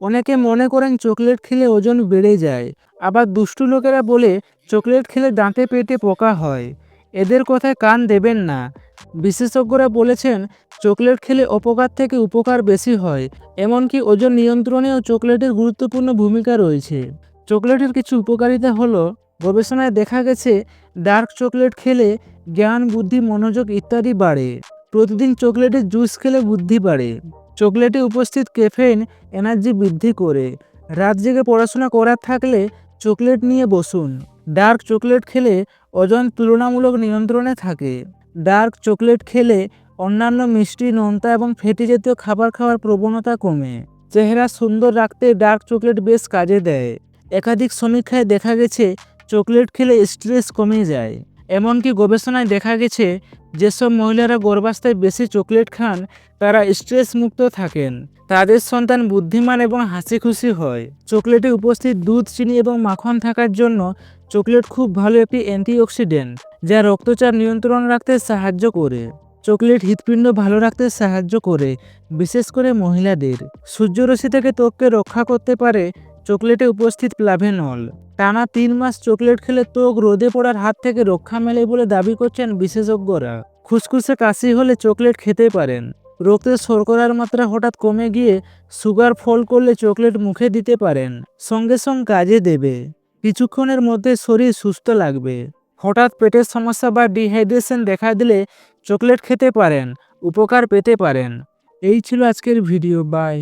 অনেকে মনে করেন চকলেট খেলে ওজন বেড়ে যায়। আবার দুষ্টু লোকেরা বলে, চকলেট খেলে দাঁতে পেটে পোকা হয়। এদের কথায় কান দেবেন না। বিশেষজ্ঞরা বলেছেন, চকলেট খেলে অপকার থেকে উপকার বেশি হয়, এমনকি ওজন নিয়ন্ত্রণেও চকলেটের গুরুত্বপূর্ণ ভূমিকা রয়েছে। চকলেটের কিছু উপকারিতা হলো, গবেষণায় দেখা গেছে, ডার্ক চকলেট খেলে জ্ঞান, বুদ্ধি, মনোযোগ ইত্যাদি বাড়ে। প্রতিদিন চকলেটের জুস খেলে বুদ্ধি বাড়ে। চকলেটে উপস্থিত ক্যাফেইন এনার্জি বৃদ্ধি করে। রাত জেগে পড়াশোনা করার থাকলে চকলেট নিয়ে বসুন। ডার্ক চকলেট খেলে ওজন তুলনামূলক নিয়ন্ত্রণে থাকে। ডার্ক চকলেট খেলে অন্যান্য মিষ্টি, নোনতা এবং ফেটি জাতীয় খাবার খাওয়ার প্রবণতা কমে। চেহারা সুন্দর রাখতে ডার্ক চকলেট বেশ কাজে দেয়। একাধিক সমীক্ষায় দেখা গেছে, চকলেট খেলে স্ট্রেস কমে যায়। এমনকি গবেষণায় দেখা গেছে, যেসব মহিলারা গর্ভাবস্থায় বেশি চকলেট খান, তারা স্ট্রেস মুক্ত থাকেন। তাদের সন্তান বুদ্ধিমান এবং হাসি খুশি হয়। চকলেটে উপস্থিত দুধ, চিনি এবং মাখন থাকার জন্য চকলেট খুব ভালো একটি অ্যান্টিঅক্সিডেন্ট, যা রক্তচাপ নিয়ন্ত্রণ রাখতে সাহায্য করে। চকলেট হৃৎপিণ্ড ভালো রাখতে সাহায্য করে, বিশেষ করে মহিলাদের। সূর্যরশ্মি থেকে ত্বককে রক্ষা করতে পারে চকলেটে উপস্থিত প্লাভেনল টানা তিন মাস চকলেট খেলে ত্বক রোদে পড়ার হাত থেকে রক্ষা মেলে বলে দাবি করছেন বিশেষজ্ঞরা। খুসখুসে কাশি হলে চকলেট খেতে পারেন। রক্তে শর্করার মাত্রা হঠাৎ কমে গিয়ে সুগার ফল করলে চকলেট মুখে দিতে পারেন। সঙ্গে সঙ্গে কাজে দেবে। কিছুক্ষণের মধ্যে শরীর সুস্থ লাগবে। হঠাৎ পেটের সমস্যা বা ডিহাইড্রেশন দেখা দিলে চকলেট খেতে পারেন, উপকার পেতে পারেন। এই ছিল আজকের ভিডিও, বাই।